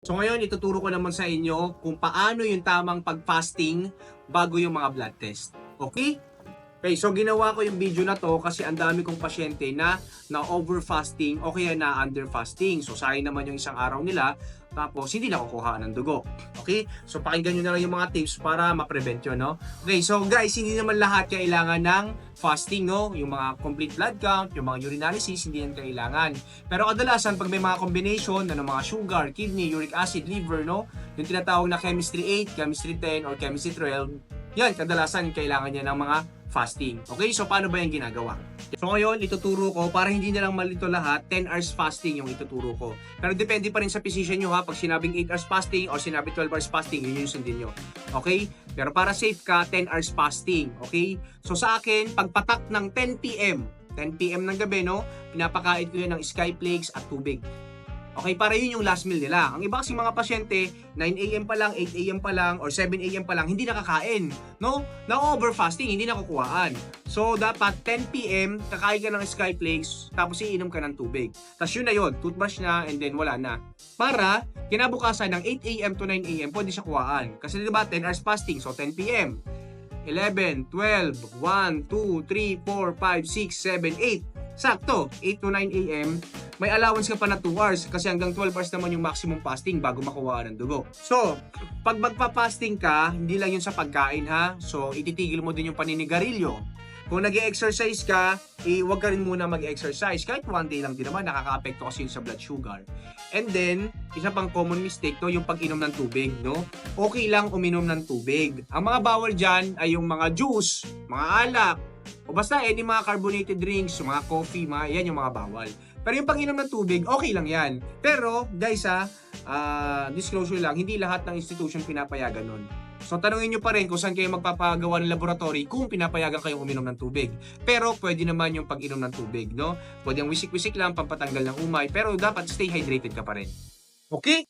So ngayon, ituturo ko naman sa inyo kung paano yung tamang pag-fasting bago yung mga blood test. Okay? Okay, so ginawa ko yung video na to kasi ang dami kong pasyente na na over fasting o kaya na under fasting. So sayang naman yung isang araw nila tapos hindi nakukuha ng dugo. Okay? So pakinggan nyo na lang yung mga tips para ma-prevent yun, no? Okay, so guys, hindi naman lahat kailangan ng fasting, no? Yung mga complete blood count, yung mga urinalysis, hindi yan kailangan. Pero kadalasan, pag may mga combination na ng mga sugar, kidney, uric acid, liver, no? Yung tinatawag na chemistry 8, chemistry 10, or chemistry 12, yan, kadalasan kailangan niya ng mga fasting. Okay, so paano ba yung ginagawa? So ngayon, ituturo ko, para hindi na lang malito lahat, 10 hours fasting yung ituturo ko. Pero depende pa rin sa physician nyo ha, pag sinabing 8 hours fasting or sinabi 12 hours fasting, yun yung sundin nyo. Okay? Pero para safe ka, 10 hours fasting. Okay? So sa akin, pagpatak ng 10 p.m., 10 p.m. ng gabi, no? Pinapakain ko yun ng sky flakes at tubig. Okay, para yun yung last meal nila. Ang iba kasi mga pasyente, 9 a.m. pa lang, 8 a.m. pa lang, or 7 a.m. pa lang, hindi nakakain. No? Na-over fasting, hindi nakukuhaan. So, dapat 10 p.m., kakain ka ng sky flakes, tapos iinom ka ng tubig. Tapos yun na yun, toothbrush na, and then wala na. Para, kinabukasan ng 8 a.m. to 9 a.m., pwede siya kuhaan. Kasi diba, 10 hours fasting, so 10 p.m. 11, 12, 1, 2, 3, 4, 5, 6, 7, 8. Sakto, 8 to 9 a.m. May allowance ka pa na 2 hours kasi hanggang 12 hours naman yung maximum fasting bago makuha ng dugo. So, pag magpa-fasting ka, hindi lang yun sa pagkain ha. So, ititigil mo din yung paninigarilyo. Kung nag exercise ka, eh, huwag ka rin muna mag-exercise. Kahit one day lang din naman, nakaka-apekto kasi yun sa blood sugar. And then, isa pang common mistake to, yung pag-inom ng tubig, no? Okay lang uminom ng tubig. Ang mga bawal dyan ay yung mga juice, mga alak, o basta any mga carbonated drinks, mga coffee, mga, yan yung mga bawal. Pero yung pag-inom ng tubig, okay lang yan. Pero, guys ha, ah, disclosure lang, hindi lahat ng institution pinapayagan nun. So, tanungin nyo pa rin kung saan kayo magpapagawa ng laboratory kung pinapayagan kayong uminom ng tubig. Pero, pwede naman yung pag-inom ng tubig, no? Pwede ang wisik-wisik lang, pampatanggal ng umay, pero dapat stay hydrated ka pa rin. Okay?